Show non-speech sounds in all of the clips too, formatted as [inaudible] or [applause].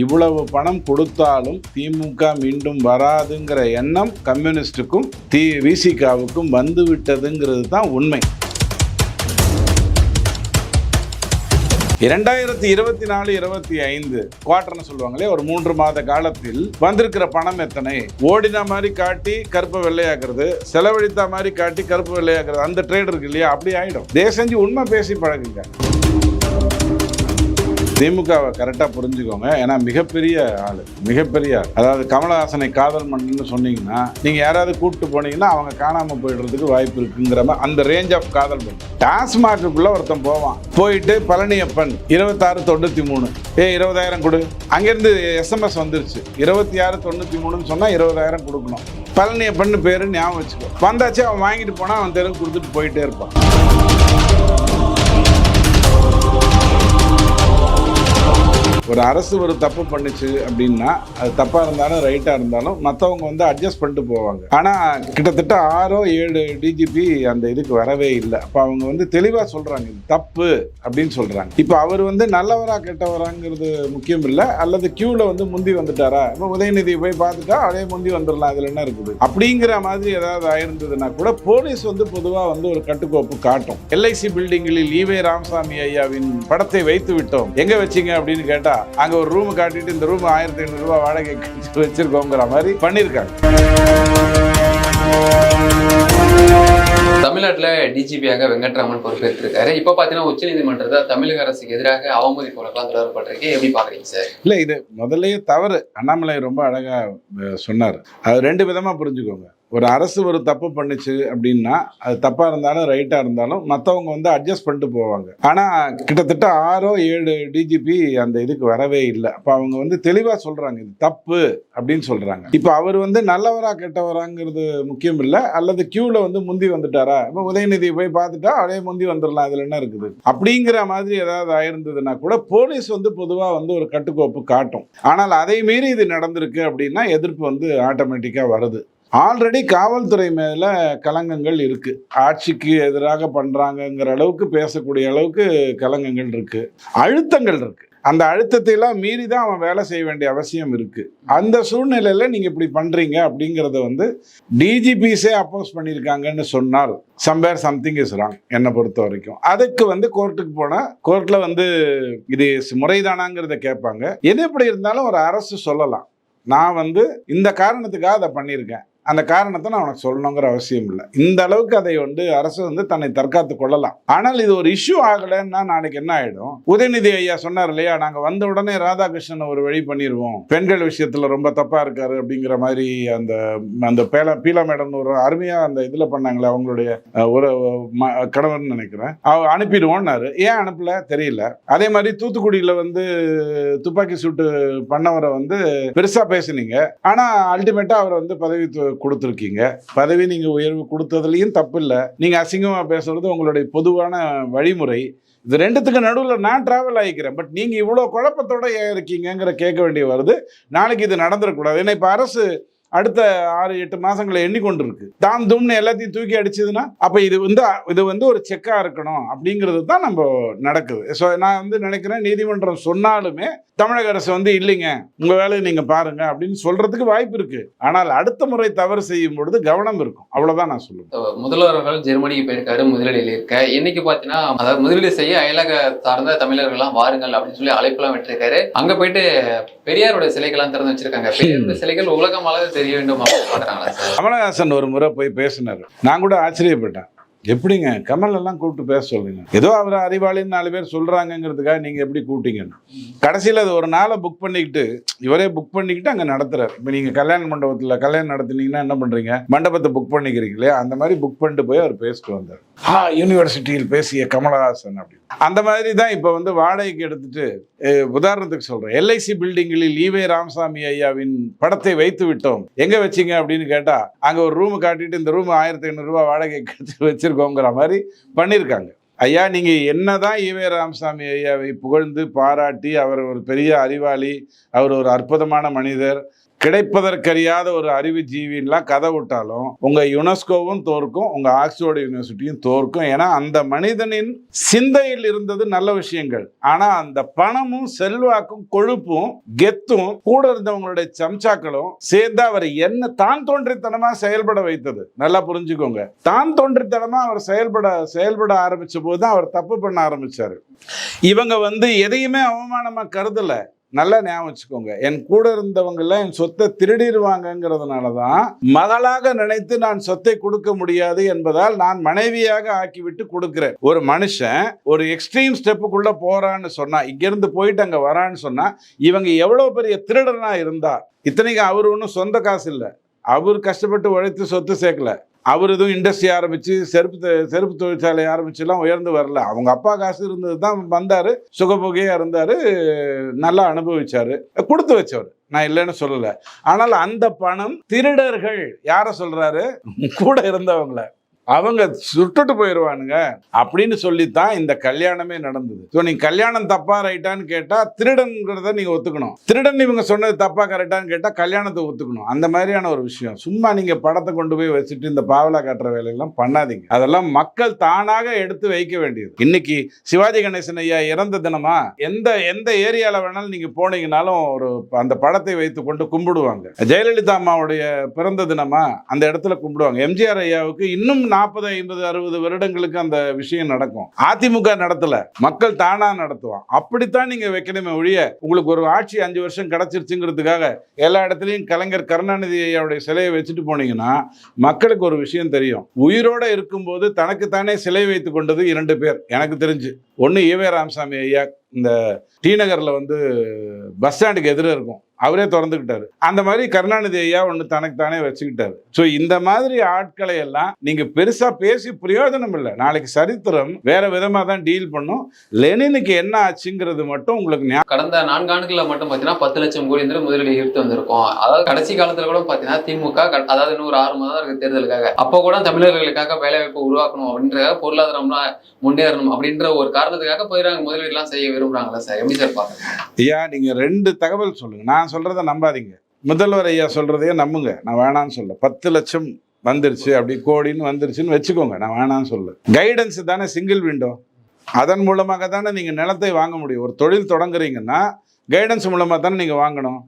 இவ்வளவு பணம் கொடுத்தாலும் திமுக மீண்டும் வராதுங்கிற எண்ணம் கம்யூனிஸ்டுக்கும் தி விசிகாவுக்கும் வந்து விட்டதுங்கிறது தான் உண்மை. இரண்டாயிரத்தி இருபத்தி நாலு இருபத்தி ஐந்து குவார்டர்னு சொல்லுவாங்களே ஒரு மூன்று மாத காலத்தில் வந்திருக்கிற பணம் எத்தனை? ஓடின மாதிரி காட்டி கருப்பை வெள்ளையாக்குறது செலவழித்த மாதிரி காட்டி கருப்பு வெள்ளையாக்குறது அந்த ட்ரேட் இருக்கு இல்லையா? அப்படி ஆயிடும். தயவு செஞ்சு உண்மை பேசி பழகுங்க. திமுகவை கரெக்டாக புரிஞ்சுக்கோங்க. ஏன்னா மிகப்பெரிய ஆள். மிகப்பெரிய ஆள். அதாவது கமலஹாசனை காதல் மன்னன் சொன்னீங்கன்னா நீங்கள் யாராவது கூப்பிட்டு போனீங்கன்னா அவங்க காணாமல் போயிடுறதுக்கு வாய்ப்பு இருக்குங்கிற மாதிரி அந்த ரேஞ்ச் ஆஃப் காதல் பண்ணு டாஸ்மாகுக்குள்ளே ஒருத்தன் போவான். போயிட்டு பழனியப்பன் இருபத்தாறு தொண்ணூற்றி மூணு ஏ இருபதாயிரம் கொடு. அங்கேருந்து எஸ்எம்எஸ் வந்துருச்சு இருபத்தி ஆறு தொண்ணூற்றி மூணுன்னு சொன்னால் இருபதாயிரம் கொடுக்கணும். பழனியப்பன் பேர் ஞாபகம் வச்சுக்கோ. வந்தாச்சு அவன் வாங்கிட்டு போனால் அவன் தெருவு கொடுத்துட்டு போயிட்டே இருப்பான். ஒரு அரசு ஒரு தப்பு பண்ணுச்சு அப்படின்னா அது தப்பாக இருந்தாலும் ரைட்டாக இருந்தாலும் மற்றவங்க வந்து அட்ஜஸ்ட் பண்ணிட்டு போவாங்க. ஆனால் கிட்டத்தட்ட ஆறோ ஏழு டிஜிபி அந்த இதுக்கு வரவே இல்லை. அப்போ அவங்க வந்து தெளிவாக சொல்கிறாங்க இது தப்பு அப்படின்னு சொல்கிறாங்க இப்போ அவர் வந்து நல்லவரா கெட்டவராங்கிறது முக்கியம் இல்லை அல்லது க்யூவில் வந்து முந்தி வந்துட்டாரா? இப்போ உதயநிதி போய் பார்த்துட்டா அதே முந்தி வந்துடலாம் அதில் என்ன இருக்குது? அப்படிங்கிற மாதிரி ஏதாவது ஆயிருந்ததுன்னா கூட போலீஸ் வந்து பொதுவாக வந்து ஒரு கட்டுக்கோப்பு காட்டும். எல்ஐசி பில்டிங்கில் ஈவே ராமசாமி ஐயாவின் படத்தை வைத்து விட்டோம். எங்க வச்சீங்க அப்படின்னு கேட்டா அங்க ஒரு ரூம் காட்டிட்டு இந்த ரூம் ஆயிரத்தி ஐநூறு ரூபாய் வாடகை வச்சிருக்கோங்கிற மாதிரி பண்ணியிருக்காங்க. தமிழ்நாட்டுல டிஜிபியாக வெங்கட்ராமன் பொறுப்பேற்றிருக்காரு. இப்ப பாத்தீங்கன்னா உச்சநீதிமன்றத்தை தமிழக அரசுக்கு எதிராக அவமதிப்பு வழக்கெல்லாம் தொடரப்பட்டிருக்கு. எப்படி பாக்குறீங்க சார்? இல்லை இது முதல்லயே தவறு. அண்ணாமலை ரொம்ப அழகா அஹ், சொன்னார். அது ரெண்டு விதமா புரிஞ்சுக்கோங்க. ஒரு அரசு ஒரு தப்பு பண்ணுச்சு அப்படின்னா அது தப்பாக இருந்தாலும் ரைட்டாக இருந்தாலும் மற்றவங்க வந்து அட்ஜஸ்ட் பண்ணிட்டு போவாங்க. ஆனால் கிட்டத்தட்ட ஆறோ ஏழு டிஜிபி அந்த இதுக்கு வரவே இல்லை. அப்போ அவங்க வந்து தெளிவாக சொல்கிறாங்க இது தப்பு அப்படின்னு சொல்கிறாங்க இப்போ அவர் வந்து நல்லவரா கெட்டவராங்கிறது முக்கியம் இல்லை. அல்லது க்யூவில் வந்து முந்தி வந்துட்டாரா? இப்போ உதயநிதி போய் பார்த்துட்டா அதே முந்தி வந்துடலாம் அதில் என்ன இருக்குது? அப்படிங்கிற மாதிரி ஏதாவது ஆயிருந்ததுன்னா கூட போலீஸ் வந்து பொதுவாக வந்து ஒரு கட்டுக்கோப்பு காட்டும். ஆனால் அதை மீறி இது நடந்திருக்கு அப்படின்னா எதிர்ப்பு வந்து ஆட்டோமேட்டிக்காக வருது. ஆல்ரெடி காவல்துறை மேல கலங்கங்கள் இருக்கு. ஆட்சிக்கு எதிராக பண்றாங்கங்கிற அளவுக்கு பேசக்கூடிய அளவுக்கு கலங்கங்கள் இருக்கு. அழுத்தங்கள் இருக்கு. அந்த அழுத்தத்தை எல்லாம் மீறி தான் அவன் வேலை செய்ய வேண்டிய அவசியம் இருக்கு. அந்த சூழ்நிலையில நீங்க இப்படி பண்றீங்க அப்படிங்கறத வந்து டிஜிபிஸே அப்போஸ் பண்ணியிருக்காங்கன்னு சொன்னால் சம்பேர் சம்திங் இஸ் ராங் என்னை பொறுத்த வரைக்கும். அதுக்கு வந்து கோர்ட்டுக்கு போனால் கோர்ட்டில் வந்து இது முறைதானாங்கிறத கேட்பாங்க. எது எப்படி இருந்தாலும் ஒரு அரசு சொல்லலாம். நான் வந்து இந்த காரணத்துக்காக அதை பண்ணியிருக்கேன். அந்த காரணத்தை நான் உனக்கு சொல்லணுங்கிற அவசியம் இல்லை. இந்த அளவுக்கு அதை வந்து அரசு வந்து தன்னை தற்காத்து கொள்ளலாம். ஆனால் இது ஒரு இஷ்யூ ஆகலைன்னா நாளைக்கு என்ன ஆயிடும்? உதயநிதி ஐயா சொன்னார் இல்லையா? நாங்க வந்த உடனே ராதாகிருஷ்ணன் ஒரு வழி பண்ணிடுவோம் பெண்கள் விஷயத்துல ரொம்ப தப்பா இருக்காரு அப்படிங்கிற மாதிரி அந்த அந்த பேல பீலா மேடம் ஒரு அருமையா அந்த இதுல பண்ணாங்களே அவங்களுடைய ஒரு ம- கணவன் நினைக்கிறேன். அவ அனுப்பிடுவோம்னாரு ஏன் அனுப்பல? தெரியல. அதே மாதிரி தூத்துக்குடியில வந்து துப்பாக்கி சூட்டு பண்ணவரை வந்து பெருசா பேசுனீங்க. ஆனா அல்டிமேட்டா அவர் வந்து பதவி கொடுத்துருக்கீங்க. பதவி நீங்கள் உயர்வு கொடுத்ததுலையும் தப்பு இல்லை நீங்கள் அசிங்கமாக பேசுறது உங்களுடைய பொதுவான வழிமுறை. இது ரெண்டுத்துக்கு நடுவில் நான் ட்ராவல் ஆகிக்கிறேன். பட் நீங்கள் இவ்வளோ குழப்பத்தோட ஏன் இருக்கீங்கங்கிற கேட்க வேண்டிய வருது. நாளைக்கு இது நடந்துடக்கூடாது ஏன்னா இப்போ அரசு அடுத்த ஆறு எட்டு மாசங்களை எண்ணிக்கொண்டு இருக்கு தாம் தும்னு எல்லாத்தையும் தூக்கி அடிச்சதுன்னா அப்ப இது வந்து இது வந்து ஒரு செக்கா இருக்கணும் அப்படிங்கிறது தான் நம்ம நடக்குது. ஸோ நான் வந்து நினைக்கிறேன் நீதிமன்றம் சொன்னாலுமே தமிழக அரசு வந்து இல்லைங்க உங்க வேலையை நீங்க பாருங்க அப்படின்னு சொல்றதுக்கு வாய்ப்பு இருக்கு. ஆனால் அடுத்த முறை தவறு செய்யும் பொழுது கவனம் இருக்கும். அவ்வளவுதான் நான் சொல்லுவேன். முதல்வர்கள் ஜெர்மனிக்கு போயிருக்காரு முதலீடுல இருக்க. இன்னைக்கு பாத்தீங்கன்னா அதாவது முதலீடு செய்ய அயலக சார்ந்த தமிழர்கள்லாம் வாருங்கள் அப்படின்னு சொல்லி அழைப்பெல்லாம் விட்டுருக்காரு. அங்க போயிட்டு பெரியாருடைய சிலைகள்லாம் திறந்து வச்சிருக்காங்க. [laughs] பெரியாருடைய சிலைகள் உலகம் அளவு செய்ய வேண்டும் கமலஹாசன் ஒரு முறை போய் பேசினார். நான் கூட ஆச்சரியப்பட்டேன். எப்படிங்க? கமல் எல்லாம் கூப்பிட்டு பேச சொல்றீங்க ஏதோ அவர் அறிவாளின்னு நாலு பேர் சொல்றாங்கிறதுக்காக நீங்க எப்படி கூப்பிட்டீங்கன்னு. கடைசியில் அது ஒரு நாளை புக் பண்ணிக்கிட்டு இவரே புக் பண்ணிக்கிட்டு அங்கே நடத்துறாரு. இப்போ நீங்க கல்யாண மண்டபத்தில் கல்யாணம் நடத்துனீங்கன்னா என்ன பண்றீங்க? மண்டபத்தை புக் பண்ணிக்கிறீங்களே அந்த மாதிரி புக் பண்ணிட்டு போய் அவர் பேசிட்டு வந்தார். ஆ யூனிவர்சிட்டியில் பேசிய கமலஹாசன் அப்படி. அந்த மாதிரி தான் இப்போ வந்து வாடகைக்கு எடுத்துட்டு உதாரணத்துக்கு சொல்கிறேன் எல்ஐசி பில்டிங்கில் ஈவே ராமசாமி ஐயாவின் படத்தை வைத்து விட்டோம். எங்கே வச்சீங்க அப்படின்னு கேட்டால் அங்கே ஒரு ரூம் காட்டிட்டு இந்த ரூம் ஆயிரத்தி ஐநூறுரூவா வாடகை வாடகை வச்சிருக்கோங்கிற மாதிரி பண்ணியிருக்காங்க ஐயா நீங்கள் என்ன தான் ஈவே ராமசாமி ஐயாவை புகழ்ந்து பாராட்டி அவர் ஒரு பெரிய அறிவாளி அவர் ஒரு அற்புதமான மனிதர் கிடைப்பதற்கறியாத ஒரு அறிவு ஜீவின்லாம் கதை விட்டாலும் உங்க யுனெஸ்கோவும் தோற்கும் உங்க ஆக்ஸ்போர்டு யூனிவர்சிட்டியும் தோற்கும். ஏன்னா அந்த மனிதனின் சிந்தையில் இருந்தது நல்ல விஷயங்கள். ஆனா அந்த பணமும் செல்வாக்கும் கொழுப்பும் கெத்தும் கூட இருந்தவங்களுடைய சம்சாக்களும் சேர்ந்து அவர் என்ன தான் தோன்றித்தனமா செயல்பட வைத்தது. நல்லா புரிஞ்சுக்கோங்க. தான் தோன்றித்தனமா அவர் செயல்பட செயல்பட ஆரம்பிச்ச போது தான் அவர் தப்பு பண்ண ஆரம்பிச்சாரு. இவங்க வந்து எதையுமே அவமானமா கருதலை. நல்லா ஞாபகம் வச்சுக்கோங்க. என் கூட இருந்தவங்கெல்லாம் என் சொத்தை திருடிடுவாங்கங்கிறதுனால தான் மகளாக நினைத்து நான் சொத்தை கொடுக்க முடியாது என்பதால் நான் மனைவியாக ஆக்கிவிட்டு கொடுக்குறேன். ஒரு மனுஷன் ஒரு எக்ஸ்ட்ரீம் ஸ்டெப்புக்குள்ள போறான்னு சொன்னா இங்கிருந்து போயிட்டு அங்கே வரான்னு சொன்னா இவங்க எவ்வளோ பெரிய திருடனா இருந்தா இத்தனைக்கு அவர் ஒன்றும் சொந்த காசு இல்லை. அவர் கஷ்டப்பட்டு உழைத்து சொத்து சேர்க்கல. அவர் எதுவும் இண்டஸ்ட்ரி ஆரம்பிச்சு செருப்பு செருப்பு தொழிற்சாலை ஆரம்பிச்சுலாம் உயர்ந்து வரல. அவங்க அப்பா காசு இருந்தது தான் வந்தார். சுகபுகையாக இருந்தார். நல்லா அனுபவிச்சார். கொடுத்து வச்சவர். நான் இல்லைன்னு சொல்லலை. ஆனால் அந்த பணம் திருடர்கள் யாரை சொல்கிறாரு கூட இருந்தவங்கள. அவங்க சுட்டுட்டு போயிடுவானுங்க அப்படின்னு சொல்லித்தான் இந்த கல்யாணமே நடந்தது. ஸோ நீங்க கல்யாணம் தப்பா ரைட்டான்னு கேட்டா திருடன்கிறத நீங்க ஒத்துக்கணும். திருடன் இவங்க சொன்னது தப்பா கரெக்டான்னு கேட்டா கல்யாணத்தை ஒத்துக்கணும். அந்த மாதிரியான ஒரு விஷயம். சும்மா நீங்க படத்தை கொண்டு போய் வச்சுட்டு இந்த பாவலா காட்டுற வேலையெல்லாம் பண்ணாதீங்க. அதெல்லாம் மக்கள் தானாக எடுத்து வைக்க வேண்டியது. இன்னைக்கு சிவாஜி கணேசன் ஐயா இறந்த தினமா எந்த எந்த ஏரியால வேணாலும் நீங்க போனீங்கனாலும் ஒரு அந்த படத்தை வைத்து கொண்டு கும்பிடுவாங்க. ஜெயலலிதா அம்மாவுடைய பிறந்த தினமா அந்த இடத்துல கும்பிடுவாங்க. எம்ஜிஆர் ஐயாவுக்கு இன்னும் நாற்பது ஐம்பது அறுபது வருடங்களுக்கு அந்த விஷயம் நடக்கும். அதிமுக நடத்தல. மக்கள் தானா நடத்துவான். அப்படித்தான் நீங்க வைக்கணுமே ஒழிய உங்களுக்கு ஒரு ஆட்சி அஞ்சு வருஷம் கிடைச்சிருச்சுங்கிறதுக்காக எல்லா இடத்துலையும் கலைஞர் கருணாநிதி ஐயாவுடைய சிலையை வச்சுட்டு போனீங்கன்னா மக்களுக்கு ஒரு விஷயம் தெரியும். உயிரோட இருக்கும்போது தனக்குத்தானே சிலை வைத்து கொண்டது இரண்டு பேர். எனக்கு தெரிஞ்சு. ஒன்று ஈவே ராமசாமி ஐயா இந்த டி நகரில் வந்து பஸ் ஸ்டாண்டுக்கு எதிராக இருக்கும். அவரே திறந்துக்கிட்டாரு. அந்த மாதிரி கருணாநிதி ஐயா ஒன்று தனக்கு தானே வச்சுக்கிட்டாரு. ஸோ இந்த மாதிரி ஆட்களை எல்லாம் நீங்க பெருசா பேசி பிரயோஜனம் இல்லை. நாளைக்கு சரித்திரம் வேற விதமா தான் டீல் பண்ணும். லெனினுக்கு என்ன ஆச்சுங்கிறது மட்டும் உங்களுக்கு கடந்த நான்கு ஆண்டுகள்ல மட்டும் பாத்தீங்கன்னா பத்து லட்சம் கோடி வந்து முதலீடு ஈர்த்து வந்திருக்கோம். அதாவது கடைசி காலத்துல கூட பாத்தீங்கன்னா திமுக அதாவது இன்னும் ஒரு ஆறு மாதம் இருக்கு தேர்தலுக்காக. அப்போ கூட தமிழர்களுக்காக வேலை வாய்ப்பு உருவாக்கணும் அப்படின்ற பொருளாதாரம்லாம் முன்னேறணும் அப்படின்ற ஒரு காரணத்துக்காக போயிடறாங்க முதலீடு எல்லாம் செய்ய விரும்புறாங்களா சார். எப்படி சார் பாக்குறீங்க ஐயா நீங்க ரெண்டு தகவல் சொல்லுங்க. நான் நான் சொல்கிறத நம்பாதீங்க. முதல்வர் ஐயா சொல்கிறதையே நம்புங்க. நான் வேணான்னு சொல்ல பத்து லட்சம் வந்துருச்சு. அப்படி கோடின்னு வந்துருச்சுன்னு வச்சுக்கோங்க. நான் வேணான்னு சொல்ல கைடன்ஸ் தானே சிங்கிள் விண்டோ அதன் மூலமாக தானே நீங்கள் நிலத்தை வாங்க முடியும். ஒரு தொழில் தொடங்குறீங்கன்னா கைடன்ஸ் மூலமாக தானே நீங்கள் வாங்கணும்.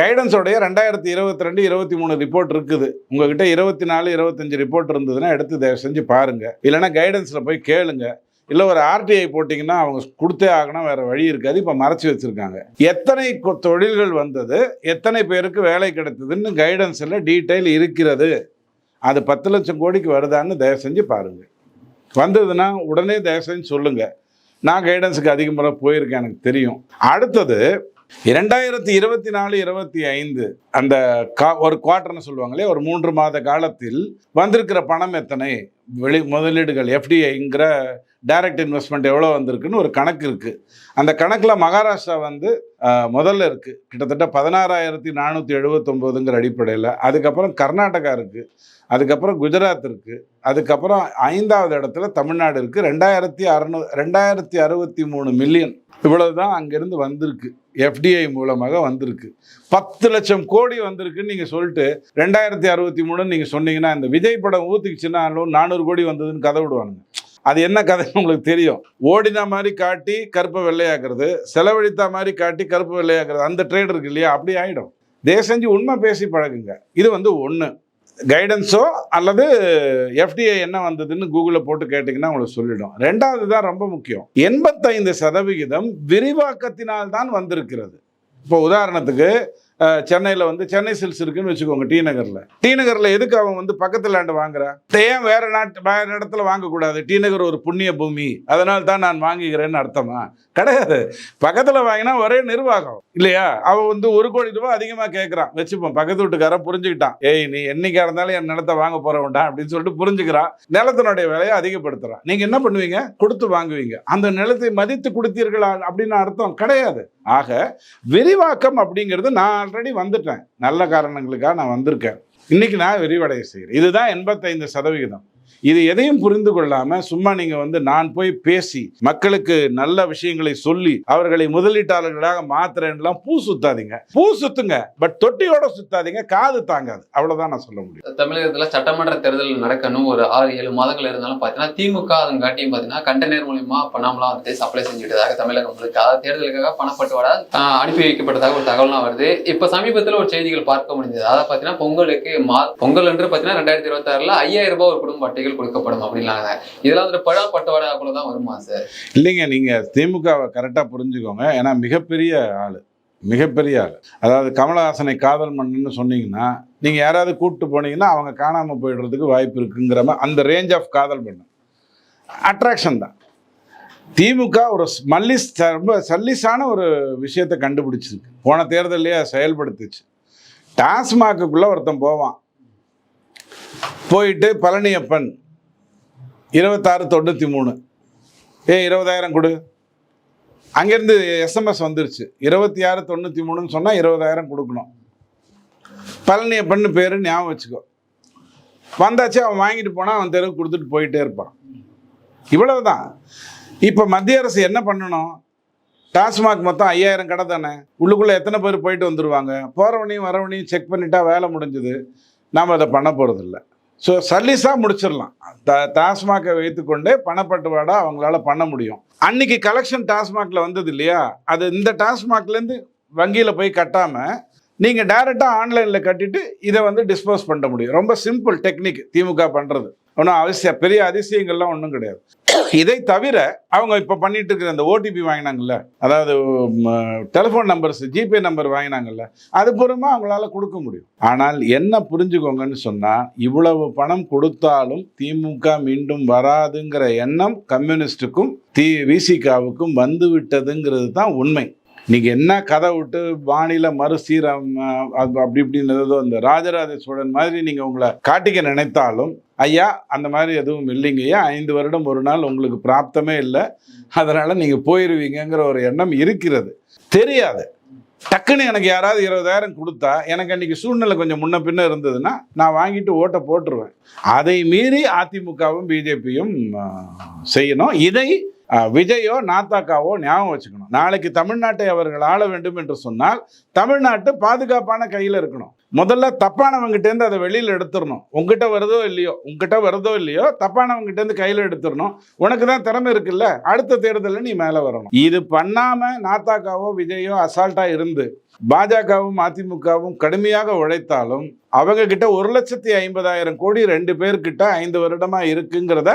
கைடன்ஸோடைய ரெண்டாயிரத்தி இருபத்தி ரெண்டு இருபத்தி மூணு ரிப்போர்ட் இருக்குது. உங்ககிட்ட இருபத்தி நாலு இருபத்தஞ்சு ரிப்போர்ட் இருந்ததுன்னா எடுத்து தயவு செஞ்சு பாருங்கள் இல்லைன்னா கைடன்ஸில் போய் கேளுங்கள் இல்லை ஒரு ஆர்டிஐ போட்டிங்கன்னா அவங்க கொடுத்தே ஆகணும் வேறு வழி இருக்காது. இப்போ மறைச்சி வச்சுருக்காங்க. எத்தனை கொ- தொழில்கள் வந்தது எத்தனை பேருக்கு வேலை கிடைத்ததுன்னு கைடன்ஸில் டீட்டெயில் இருக்கிறது. அது பத்து லட்சம் கோடிக்கு வருதான்னு தயவு செஞ்சு பாருங்கள் வந்ததுன்னா உடனே தயவு செஞ்சு சொல்லுங்கள் நான் கைடன்ஸுக்கு அதிக முறை போயிருக்கேன் எனக்கு தெரியும். அடுத்தது இரண்டாயிரத்தி இருபத்தி நாலு இருபத்தி ஐந்து அந்த கா ஒரு குவார்டர்னு சொல்லுவாங்களே ஒரு மூன்று மாத காலத்தில் வந்திருக்கிற பணம் எத்தனை? வெளி முதலீடுகள் எஃப்டிஐங்கிற டைரக்ட் இன்வெஸ்ட்மெண்ட் எவ்வளோ வந்திருக்குன்னு ஒரு கணக்கு இருக்குது அந்த கணக்கில் மகாராஷ்டிரா வந்து முதல்ல இருக்குது கிட்டத்தட்ட பதினாறாயிரத்தி நானூற்றி எழுபத்தொம்போதுங்கிற அடிப்படையில். அதுக்கப்புறம் கர்நாடகா இருக்குது அதுக்கப்புறம் குஜராத் இருக்குது அதுக்கப்புறம் ஐந்தாவது இடத்துல தமிழ்நாடு இருக்குது ரெண்டாயிரத்தி அறநூ ரெண்டாயிரத்தி அறுபத்தி மூணு மில்லியன் இவ்வளவு தான் அங்கேருந்து வந்திருக்கு. எஃப்டிஐ மூலமாக வந்திருக்கு. பத்து லட்சம் கோடி வந்திருக்குன்னு நீங்கள் சொல்லிட்டு ரெண்டாயிரத்தி அறுபத்தி மூணுன்னு நீங்கள் சொன்னீங்கன்னா இந்த விஜய் படம் ஊற்றிக்குச்சுன்னா நானூறு கோடி வந்ததுன்னு கதை விடுவானுங்க. அது என்ன கதைன்னு உங்களுக்கு தெரியும். ஓடின மாதிரி காட்டி கருப்பை வெள்ளையாக்குறது செலவழித்த மாதிரி காட்டி கருப்பு வெள்ளையாக்குறது அந்த ட்ரேட் இருக்கு இல்லையா? அப்படி ஆகிடும் தயவு செஞ்சு உண்மை பேசி பழகுங்க. இது வந்து ஒன்று கைடன்ஸோ அல்லது எஃப்டிஐ என்ன வந்ததுன்னு கூகுளில் போட்டு கேட்டிங்கன்னா உங்களுக்கு சொல்லிடும். ரெண்டாவது தான் ரொம்ப முக்கியம். எண்பத்தைந்து சதவிகிதம் விரிவாக்கத்தினால் தான் வந்திருக்கிறது. இப்போ உதாரணத்துக்கு சென்னையில் வந்து சென்னை சில்ஸ் இருக்குன்னு வச்சுக்கோங்க டி நகரில். டி நகரில் எதுக்கு அவன் வந்து பக்கத்து லேண்டு வாங்குறான் ஏன் வேற நாட்டு வேற இடத்துல வாங்கக்கூடாது? டி நகர் ஒரு புண்ணிய பூமி. அதனால தான் நான் வாங்குகிறேன்னு அர்த்தமா? கிடையாது. பக்கத்தில் வாங்கினா ஒரே நிர்வாகம். இல்லையா? அவன் வந்து ஒரு கோடி ரூபாய் அதிகமாக கேட்குறான் வச்சுப்போம் பக்கத்து வீட்டுக்காரன் புரிஞ்சுக்கிட்டான். ஏய் நீ என்னைக்கா இருந்தாலும் என் நிலத்தை வாங்க போறவன்டா அப்படின்னு சொல்லிட்டு புரிஞ்சுக்கிறான். நிலத்தினுடைய விலையை அதிகப்படுத்துறான். நீங்கள் என்ன பண்ணுவீங்க? கொடுத்து வாங்குவீங்க. அந்த நிலத்தை மதித்து கொடுத்தீர்களா அப்படின்னு அர்த்தம் கிடையாது. ஆக விரிவாக்கம் அப்படிங்கிறது நான் ஆல்ரெடி வந்துட்டேன். நல்ல காரணங்களுக்காக நான் வந்திருக்கேன். இன்னைக்கு நான் விரிவடைய செய்கிறேன் இதுதான் எண்பத்தைந்து சதவிகிதம். இது எதையும் புரிந்து கொள்ளாம சும்மா நீங்க வந்து நான் போய் பேசி மக்களுக்கு நல்ல விஷயங்களை சொல்லி அவர்களை முதலீட்டாளர்களாக மாத்திரன்லாம் பூ சுத்தாதீங்க. பூ சுத்துங்க பட் தொட்டியோட சுத்தாதீங்க காது தாங்காது. அவ்வளவுதான் நான் சொல்ல முடியும். தமிழகத்துல சட்டமன்ற தேர்தல் நடக்கணும் ஒரு ஆறு ஏழு மாதங்கள் இருந்தாலும் பாத்தீங்கன்னா திமுக அதங்காட்டியும் பாத்தீங்கன்னா கண்டெய்னர் மூலியமா பணம்லாம் வந்து சப்ளை செஞ்சுட்டதாக தமிழகம் முழுக்க. அதாவது தேர்தலுக்காக பணப்பட்டுவாட அனுப்பி வைக்கப்பட்டதாக ஒரு தகவல்லாம் வருது. இப்ப சமீபத்தில் ஒரு செய்திகள் பார்க்க முடிஞ்சது. அதாவது பாத்தீங்கன்னா பொங்கலுக்கு மா பொங்கல் என்று பாத்தீங்கன்னா ரெண்டாயிரத்தி இருபத்தி ஆறுல ஐயாயிரம் ரூபாய் ஒரு குடும்பம் பட்டைகள் கொடுக்கப்படும் அப்படின்னாங்க. இதெல்லாம் வந்து பழா பட்டுவாடாக்குள்ள தான் வருமா சார் இல்லைங்க நீங்கள் திமுகவை கரெக்டாக புரிஞ்சுக்கோங்க. ஏன்னா மிகப்பெரிய ஆள். மிகப்பெரிய ஆள். அதாவது கமலஹாசனை காதல் மண்ணுன்னு சொன்னீங்கன்னா நீங்கள் யாராவது கூப்பிட்டு போனீங்கன்னா அவங்க காணாமல் போயிடுறதுக்கு வாய்ப்பு இருக்குங்கிற மாதிரி அந்த ரேஞ்ச் ஆஃப் காதல் பண்ணு அட்ராக்ஷன் தான். திமுக ஒரு மல்லி ரொம்ப சல்லிஸான ஒரு விஷயத்தை கண்டுபிடிச்சிருக்கு. போன தேர்தலையே செயல்படுத்துச்சு. டாஸ்மாகுக்குள்ளே ஒருத்தன் போவான். போயிட்டு பழனியப்பன் இருபத்தாறு தொண்ணூற்றி மூணு ஏ இருபதாயிரம் கொடு. அங்கேருந்து எஸ்எம்எஸ் வந்துருச்சு இருபத்தி ஆறு தொண்ணூற்றி மூணுன்னு சொன்னால் இருபதாயிரம் கொடுக்கணும். பழனியப்பன்னு பேர் ஞாபகம் வச்சுக்கோ. வந்தாச்சு அவன் வாங்கிட்டு போனால் அவன் தெருவுக்கு கொடுத்துட்டு போயிட்டே இருப்பான். இவ்வளவு தான் இப்போ மத்திய அரசு என்ன பண்ணணும்? டாஸ்மாக் மொத்தம் ஐயாயிரம் கடை தானே? உள்ளுக்குள்ளே எத்தனை பேர் போயிட்டு வந்துடுவாங்க போகிறவனையும் வரவனையும் செக் பண்ணிட்டா வேலை முடிஞ்சுது. நாம் அதை பண்ண போகிறதில்ல ஸோ சல்லிஸாக முடிச்சிடலாம். த டாஸ்மாகை வைத்துக்கொண்டே பணப்பட்டுவாடாக அவங்களால பண்ண முடியும். அன்னைக்கு கலெக்ஷன் டாஸ்மாகில் வந்தது இல்லையா? அது இந்த டாஸ்மாக்லேருந்து வங்கியில் போய் கட்டாமல் நீங்கள் டைரெக்டாக ஆன்லைனில் கட்டிட்டு இதை வந்து டிஸ்போஸ் பண்ண முடியும். ரொம்ப சிம்பிள் டெக்னிக் திமுக பண்ணுறது ஒன்றும் அவசியம் பெரிய அதிசயங்கள்லாம் ஒன்றும் கிடையாது. இதை தவிர அவங்க இப்போ பண்ணிட்டு இருக்கிற அந்த ஓடிபி வாங்கினாங்கல்ல அதாவது டெலிஃபோன் நம்பர்ஸ் ஜிபே நம்பர் வாங்கினாங்கல்ல அது பூர்வமாக அவங்களால கொடுக்க முடியும். ஆனால் என்ன புரிஞ்சுக்கோங்கன்னு சொன்னால் இவ்வளவு பணம் கொடுத்தாலும் திமுக மீண்டும் வராதுங்கிற எண்ணம் கம்யூனிஸ்டுக்கும் தி விசிகாவுக்கும் வந்து விட்டதுங்கிறது தான் உண்மை. நீங்க என்ன கதை விட்டு வானிலை மறுசீரம் அப்படி இப்படின்னு அந்த இந்த ராஜராஜ சோழன் மாதிரி நீங்க உங்களை காட்டிக்க நினைத்தாலும் ஐயா அந்த மாதிரி எதுவும் இல்லைங்கய்யா ஐந்து வருடம் ஒரு நாள் உங்களுக்கு பிராப்தமே இல்லை. அதனால் நீங்கள் போயிடுவீங்கங்கிற ஒரு எண்ணம் இருக்கிறது. தெரியாது. டக்குன்னு எனக்கு யாராவது இருபதாயிரம் கொடுத்தா எனக்கு அன்னைக்கு சூழ்நிலை கொஞ்சம் முன்ன பின்ன இருந்ததுன்னா நான் வாங்கிட்டு ஓட்டை போட்டுருவேன். அதை மீறி அதிமுகவும் பிஜேபியும் செய்யணும். இதை விஜயோ நாத்தாக்காவோ ஞாபகம் வச்சுக்கணும். நாளைக்கு தமிழ்நாட்டை அவர்கள் ஆள வேண்டும் என்று சொன்னால் தமிழ்நாட்டு பாதுகாப்பான கையில் இருக்கணும். முதல்ல தப்பானவங்கிட்டேருந்து அதை வெளியில் எடுத்துடணும். உங்ககிட்ட வருதோ இல்லையோ உங்ககிட்ட வருதோ இல்லையோ தப்பானவங்கிட்டேருந்து கையில் எடுத்துடணும். உனக்கு தான் திறமை இருக்குல்ல அடுத்த தேர்தலில் நீ மேலே வரணும். இது பண்ணாமல் நாத்தாக்காவோ விஜயோ அசால்ட்டாக இருந்து பாஜகவும் அதிமுகவும் கடுமையாக உழைத்தாலும் அவங்க கிட்ட ஒரு லட்சத்தி ஐம்பதாயிரம் கோடி ரெண்டு பேர்கிட்ட ஐந்து வருடமாக இருக்குங்கிறத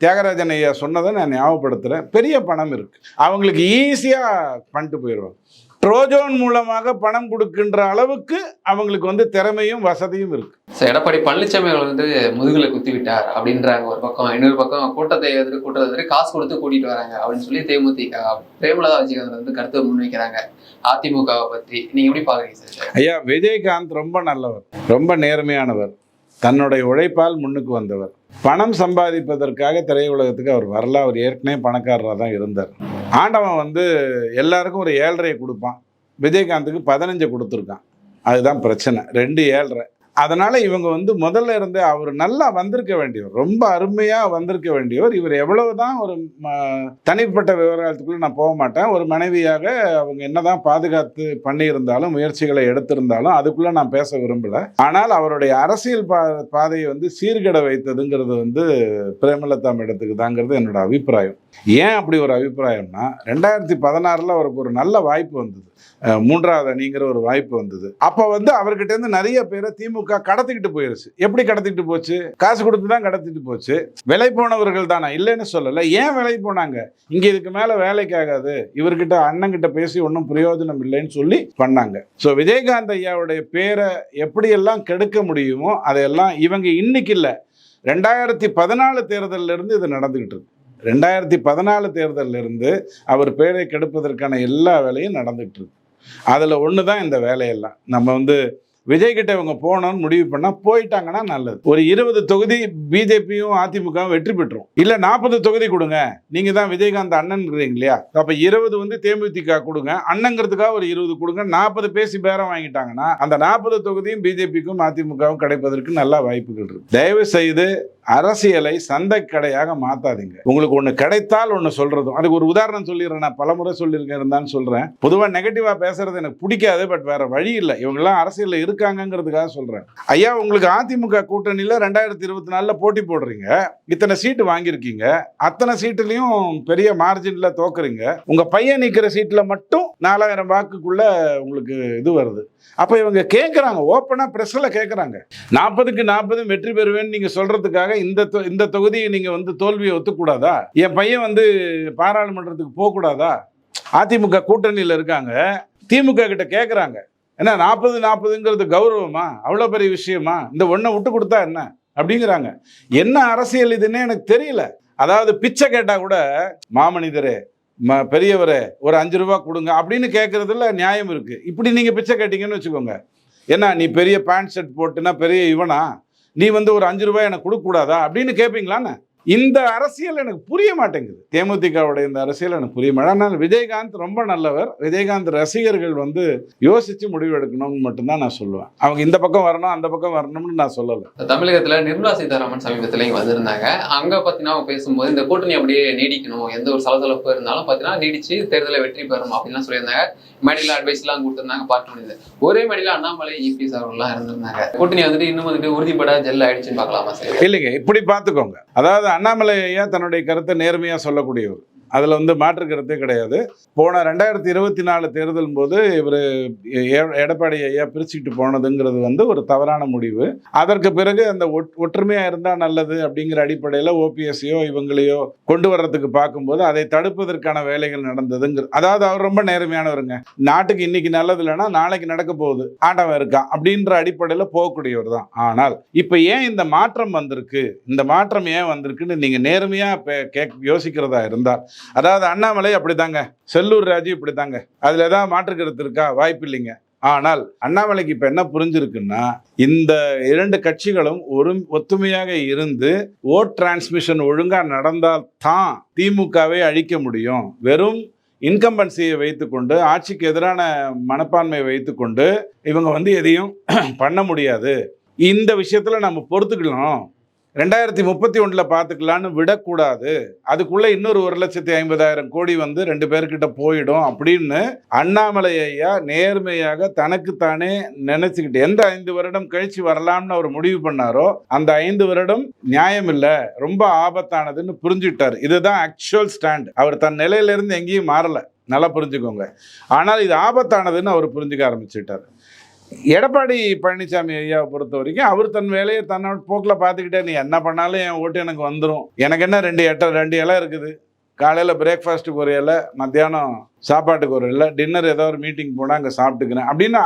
தியாகராஜன் ஐயா சொன்னதை நான் ஞாபகப்படுத்துகிறேன் பெரிய பணம் இருக்குது அவங்களுக்கு ஈஸியாக பண்ணிட்டு போயிடுவாங்க. ட்ரோஜோன் மூலமாக பணம் கொடுக்கின்ற அளவுக்கு அவங்களுக்கு வந்து திறமையும் வசதியும் இருக்கு. எடப்பாடி பழனிசாமி அவர்கள் வந்து முதுகுல குத்தி விட்டார் அப்படின்றாங்க ஒரு பக்கம். இன்னொரு பக்கம் கூட்டத்தை எதிர்த்து கூட்டத்தை எதிர்த்து காசு கொடுத்து கூட்டிட்டு வராங்க அப்படின்னு சொல்லி தேமுதிக பிரேமலதா விஜயகாந்த் வந்து கருத்து முன்வைக்கிறாங்க அதிமுகவை பத்தி. நீங்க எப்படி பாக்குறீங்க சார் ஐயா விஜயகாந்த் ரொம்ப நல்லவர் ரொம்ப நேர்மையானவர் தன்னுடைய உழைப்பால் முன்னுக்கு வந்தவர். பணம் சம்பாதிப்பதற்காக திரையுலகத்துக்கு அவர் வரல. அவர் ஏற்கனவே பணக்காரராக தான் இருந்தார். ஆண்டவன் வந்து எல்லாருக்கும் ஒரு ஏழரையை கொடுப்பான். விஜயகாந்துக்கு பதினஞ்சு கொடுத்துருக்கான். அதுதான் பிரச்சனை. ரெண்டு ஏழரை. அதனால் இவங்க வந்து முதல்ல இருந்தே அவர் நல்லா வந்திருக்க வேண்டியவர் ரொம்ப அருமையாக வந்திருக்க வேண்டியவர். இவர் எவ்வளவுதான் ஒரு ம, தனிப்பட்ட விவகாரத்துக்குள்ளே நான் போக மாட்டேன். ஒரு மனைவியாக அவங்க என்னதான் பாதுகாத்து பண்ணியிருந்தாலும் முயற்சிகளை எடுத்திருந்தாலும் அதுக்குள்ளே நான் பேச விரும்பல. ஆனால் அவருடைய அரசியல் பா பாதையை வந்து சீர்கெட வைத்ததுங்கிறது வந்து பிரேமலதா மேடத்துக்கு தாங்கிறது என்னோட அபிப்பிராயம். ஏன் அப்படி ஒரு அபிப்பிராயம்னா ரெண்டாயிரத்தி பதினாறில் அவருக்கு ஒரு நல்ல வாய்ப்பு வந்தது. மூன்றாவது அணிங்கிற ஒரு வாய்ப்பு வந்தது. அப்போ வந்து அவர்கிட்டேருந்து நிறைய பேரை திமுக கடத்திக்கிட்டு போயிருச்சு. எப்படி கடத்திட்டு போச்சு? காசு கொடுத்து தான் கடத்திட்டு போச்சு. விலை போனவர்கள் தானே? இல்லைன்னு சொல்லலை. ஏன் விலை போனாங்க? இங்கே இதுக்கு மேலே வேலைக்கு ஆகாது. இவர்கிட்ட அண்ணங்கிட்ட பேசி ஒன்றும் பிரயோஜனம் இல்லைன்னு சொல்லி பண்ணாங்க. ஸோ விஜயகாந்த் ஐயாவுடைய பேரை எப்படியெல்லாம் கெடுக்க முடியுமோ அதையெல்லாம் இவங்க இன்னைக்கு இல்லை. ரெண்டாயிரத்தி பதினாலு தேர்தலில் இருந்து இது நடந்துகிட்டு இருக்கு. ரெண்டாயிரத்தி பதினாலு தேர்தலில் இருந்து அவர் பேரை கெடுப்பதற்கான எல்லா வேலையும் நடந்துகிட்டு இருக்கு. அதில் ஒன்று தான் இந்த வேலையெல்லாம். நம்ம வந்து விஜய்கிட்ட இவங்க போகணும்னு முடிவு பண்ணால் போயிட்டாங்கன்னா நல்லது. ஒரு இருபது தொகுதி பிஜேபியும் அதிமுகவும் வெற்றி பெற்றோம். இல்லை நாற்பது தொகுதி கொடுங்க. நீங்கள் தான் விஜயகாந்த் அண்ணன்ங்கிறீங்க இல்லையா? அப்போ இருபது வந்து தேமுதிக கொடுங்க. அண்ணங்கிறதுக்காக ஒரு இருபது கொடுங்க. நாற்பது பேசி பேரம் வாங்கிட்டாங்கன்னா அந்த நாற்பது தொகுதியும் பிஜேபிக்கும் அதிமுகவும் கிடைப்பதற்கு நல்ல வாய்ப்புகள் இருக்கு. தயவு செய்து அரசியலை சந்தை கடையாக மாத்தாதீங்க. உங்களுக்கு ஒண்ணு கிடைத்தால் ஒண்ணு சொல்றதும். அதுக்கு ஒரு உதாரணம் சொல்லிடுறேன். நான் பலமுறை சொல்லியிருக்கேன் சொல்றேன். பொதுவாக நெகட்டிவா பேசுறது எனக்கு பிடிக்காது பட் வேற வழி இல்லை. இவங்கெல்லாம் அரசியலில் இருக்காங்கங்கிறதுக்காக சொல்றேன். ஐயா உங்களுக்கு அதிமுக கூட்டணியில் ரெண்டாயிரத்தி இருபத்தி நாலுல போட்டி போடுறீங்க. இத்தனை சீட்டு வாங்கியிருக்கீங்க. அத்தனை சீட்டுலையும் பெரிய மார்ஜின்ல தோக்குறீங்க. உங்க பையன் நிற்கிற சீட்ல மட்டும் நாலாயிரம் வாக்குக்குள்ள உங்களுக்கு இது வருது. அப்ப இவங்க கேட்கறாங்க ஓப்பனா பிரஸ்ல கேட்கறாங்க நாற்பதுக்கு நாற்பது வெற்றி பெறுவேன்னு நீங்க சொல்றதுக்காக இந்த தொ- இந்த தொகுதியை நீங்க வந்து தோல்வியை ஒத்துக்கூடாதா? என் பையன் வந்து பாராளுமன்றத்துக்கு போக கூடாதா அதிமுக கூட்டணியில இருக்காங்க. திமுக கிட்ட கேட்கறாங்க என்ன நாற்பது நாற்பதுங்கிறது கௌரவமா? அவ்வளோ பெரிய விஷயமா? இந்த ஒன்றை விட்டு கொடுத்தா என்ன? அப்படிங்கிறாங்க. என்ன அரசியல் இதுன்னே எனக்கு தெரியல. அதாவது பிச்சை கேட்டால் கூட மாமனிதரே ம பெரியவரே ஒரு அஞ்சு ரூபா கொடுங்க அப்படின்னு கேட்குறதுல நியாயம் இருக்குது இப்படி நீங்கள் பிச்சை கேட்டிங்கன்னு வச்சுக்கோங்க. என்ன நீ பெரிய பேண்ட் ஷர்ட் போட்டுனா பெரிய இவனா? நீ வந்து ஒரு அஞ்சு ரூபாய் எனக்கு கொடுக்க கூடாதா அப்படின்னு கேட்பீங்களான்னு இந்த அரசியல் எனக்கு புரிய மாட்டேங்குது. தேமுதிகவுடைய இந்த அரசியல் எனக்கு புரிய மாட்டேன் ஆனால் விஜயகாந்த் ரொம்ப நல்லவர். விஜயகாந்த் ரசிகர்கள் வந்து யோசிச்சு முடிவு எடுக்கணும்னு மட்டும்தான் நான் சொல்லுவேன். அவங்க இந்த பக்கம் வரணும் அந்த பக்கம் வரணும்னு நான் சொல்லலை. தமிழகத்துல நிர்மலா சீதாராமன் சமீபத்துல இங்க வந்திருந்தாங்க. அங்க பாத்தீங்கன்னா அவங்க பேசும்போது இந்த கூட்டணி அப்படியே நீடிக்கணும். எந்த ஒரு சலசலப்பு இருந்தாலும் பாத்தீங்கன்னா நீடிச்சு தேர்தலை வெற்றி பெறும் அப்படின்லாம் சொல்லியிருந்தாங்க. மேடையில அட்வைஸ் எல்லாம் கொடுத்திருந்தாங்க. பார்க்க முடியுது. ஒரே மேடையில அண்ணாமலை இபிஎஸ் அவர்கள்லாம் இருந்திருந்தாங்க. கூட்டணி வந்துட்டு இன்னும் வந்துட்டு உறுதிப்பட ஜெல் ஆயிடுச்சுன்னு பார்க்கலாமா சார்? இல்லைங்க இப்படி பார்த்துக்கோங்க. அதாவது அண்ணாமலை ஐயா தன்னுடைய கருத்தை நேர்மையாக சொல்லக்கூடியவர். அதில் வந்து மாற்று கருத்தே கிடையாது. போன ரெண்டாயிரத்தி இருபத்தி நாலு தேர்தல் போது இவர் எடப்பாடி ஐயா பிரிச்சுக்கிட்டு போனதுங்கிறது வந்து ஒரு தவறான முடிவு. அதற்கு பிறகு அந்த ஒற்றுமையாக இருந்தால் நல்லது அப்படிங்கிற அடிப்படையில் ஓபிஎஸ்ஐயோ இவங்களையோ கொண்டு வர்றதுக்கு பார்க்கும்போது அதை தடுப்பதற்கான வேலைகள் நடந்ததுங்கிற அதாவது அவர் ரொம்ப நேர்மையானவருங்க. நாட்டுக்கு இன்னைக்கு நல்லது இல்லைன்னா நாளைக்கு நடக்க போகுது. ஆண்டவன் இருக்கான் அப்படின்ற அடிப்படையில் போகக்கூடியவர் தான். ஆனால் இப்போ ஏன் இந்த மாற்றம் வந்திருக்கு? இந்த மாற்றம் ஏன் வந்திருக்குன்னு நீங்கள் நேர்மையாக யோசிக்கிறதா இருந்தால் அதாவது அண்ணாமலை அப்படிதாங்க செல்லூர் ராஜு இப்படிதாங்க அதில் ஏதாவது மாற்று கருத்து இருக்கா? வாய்ப்பு இல்லைங்க. ஆனால் அண்ணாமலைக்கு இப்போ என்ன புரிஞ்சிருக்குன்னா இந்த இரண்டு கட்சிகளும் ஒரு ஒத்துமையாக இருந்து ஓட் டிரான்ஸ்மிஷன் ஒழுங்காக நடந்தால் தான் திமுகவை அழிக்க முடியும். வெறும் இன்கம்பன்சியை வைத்துக்கொண்டு ஆட்சிக்கு எதிரான மனப்பான்மையை வைத்துக்கொண்டு இவங்க வந்து எதையும் [clears throat] பண்ண முடியாது. இந்த விஷயத்துல நம்ம பொறுத்துக்கலாம் ரெண்டாயிரத்தி முப்பத்தி ஒன்றில் பார்த்துக்கலான்னு விடக்கூடாது. அதுக்குள்ளே இன்னொரு ஒரு லட்சத்தி ஐம்பதாயிரம் கோடி வந்து ரெண்டு பேர்கிட்ட போயிடும் அப்படின்னு அண்ணாமலை ஐயா நேர்மையாக தனக்குத்தானே நினச்சிக்கிட்டு எந்த ஐந்து வருடம் கழிச்சு வரலாம்னு அவர் முடிவு பண்ணாரோ அந்த ஐந்து வருடம் நியாயம் இல்லை ரொம்ப ஆபத்தானதுன்னு புரிஞ்சுக்கிட்டார். இதுதான் ஆக்சுவல் ஸ்டாண்ட் அவர் தன் நிலையிலிருந்து எங்கேயும் மாறலை. நல்லா புரிஞ்சுக்கோங்க. ஆனால் இது ஆபத்தானதுன்னு அவர் புரிஞ்சுக்க ஆரம்பிச்சுட்டார். எடப்பாடி பழனிசாமி ஐயாவை பொறுத்த வரைக்கும் அவர் தன் வேலையை தன்னோட போக்கில் பார்த்துக்கிட்டே நீ என்ன பண்ணாலும் என் ஓட்டு எனக்கு வந்துடும் எனக்கு என்ன ரெண்டு எட்ட ரெண்டு இலை இருக்குது? காலையில் பிரேக்ஃபாஸ்ட்டுக்கு ஒரு இலை மத்தியானம் சாப்பாட்டுக்கு ஒரு இலை டின்னர் ஏதோ ஒரு மீட்டிங் போனால் அங்கே சாப்பிட்டுக்கிறேன். அப்படின்னு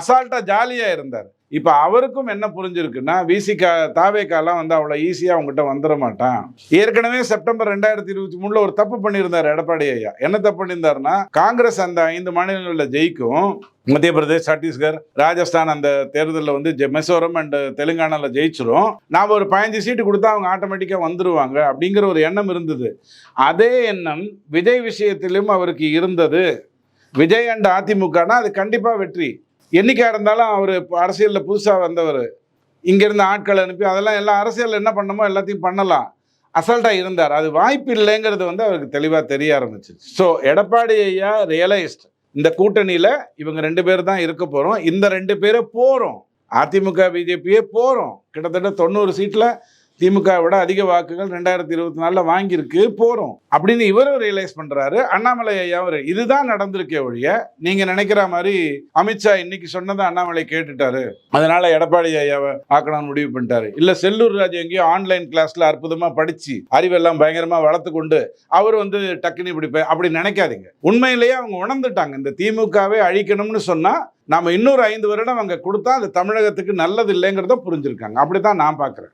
அசால்ட்டாக ஜாலியாக இருந்தார். இப்போ அவருக்கும் என்ன புரிஞ்சிருக்குன்னா விசிகா தாவேக்காலாம் வந்து அவ்வளோ ஈஸியாக அவங்ககிட்ட வந்துட மாட்டான். ஏற்கனவே செப்டம்பர் ரெண்டாயிரத்தி இருபத்தி மூணில் ஒரு தப்பு பண்ணியிருந்தார் எடப்பாடி ஐயா. என்ன தப்பு பண்ணியிருந்தாருன்னா காங்கிரஸ் அந்த ஐந்து மாநிலங்களில் ஜெயிக்கும். மத்திய பிரதேஷ் சத்தீஸ்கர் ராஜஸ்தான் அந்த தேர்தலில் வந்து ஜெ- மிசோரம் அண்ட் தெலுங்கானாவில் ஜெயிச்சிரும். நாம் ஒரு பதினஞ்சு சீட்டு கொடுத்தா அவங்க ஆட்டோமேட்டிக்காக வந்துருவாங்க அப்படிங்கிற ஒரு எண்ணம் இருந்தது. அதே எண்ணம் விஜய் விஷயத்திலும் அவருக்கு இருந்தது. விஜய் அண்ட் அதிமுகனா அது கண்டிப்பாக வெற்றி. என்னைக்கா இருந்தாலும் அவர் அரசியலில் புதுசாக வந்தவர். இங்கேருந்து ஆட்கள் அனுப்பி அதெல்லாம் எல்லாம் அரசியலில் என்ன பண்ணணுமோ எல்லாத்தையும் பண்ணலாம். அசல்ட்டாக இருந்தார். அது வாய்ப்பு இல்லைங்கிறது வந்து அவருக்கு தெளிவாக தெரிய ஆரம்பிச்சிச்சு ஸோ எடப்பாடி ஐயா ரியலைஸ்ட் இந்த கூட்டணியில் இவங்க ரெண்டு பேர் தான் இருக்க போகிறோம் இந்த ரெண்டு பேரை போகிறோம் அதிமுக பிஜேபியே போகிறோம் கிட்டத்தட்ட தொண்ணூறு சீட்டில் திமுக விட அதிக வாக்குகள் ரெண்டாயிரத்தி இருபத்தி நாலில் வாங்கியிருக்கு போகிறோம் அப்படின்னு இவரும் ரியலைஸ் பண்ணுறாரு அண்ணாமலை ஐயாவும் இதுதான் நடந்திருக்கே ஒழிய நீங்கள் நினைக்கிற மாதிரி அமித்ஷா இன்னைக்கு சொன்னதை அண்ணாமலை கேட்டுட்டாரு. அதனால எடப்பாடி ஐயாவை ஆக்கணும்னு முடிவு பண்ணிட்டாரு. இல்லை செல்லூர் ராஜு எங்கேயோ ஆன்லைன் கிளாஸில் அற்புதமாக படித்து அறிவெல்லாம் பயங்கரமாக வளர்த்து கொண்டு அவர் வந்து டக்குன்னு இப்படி அப்படி நினைக்காதீங்க. உண்மையிலேயே அவங்க உணர்ந்துட்டாங்க. இந்த திமுகவை அழிக்கணும்னு சொன்னால் நம்ம இன்னொரு ஐந்து வருடம் அங்கே கொடுத்தா அது தமிழகத்துக்கு நல்லது இல்லைங்கிறத புரிஞ்சிருக்காங்க. அப்படித்தான் நான் பார்க்குறேன்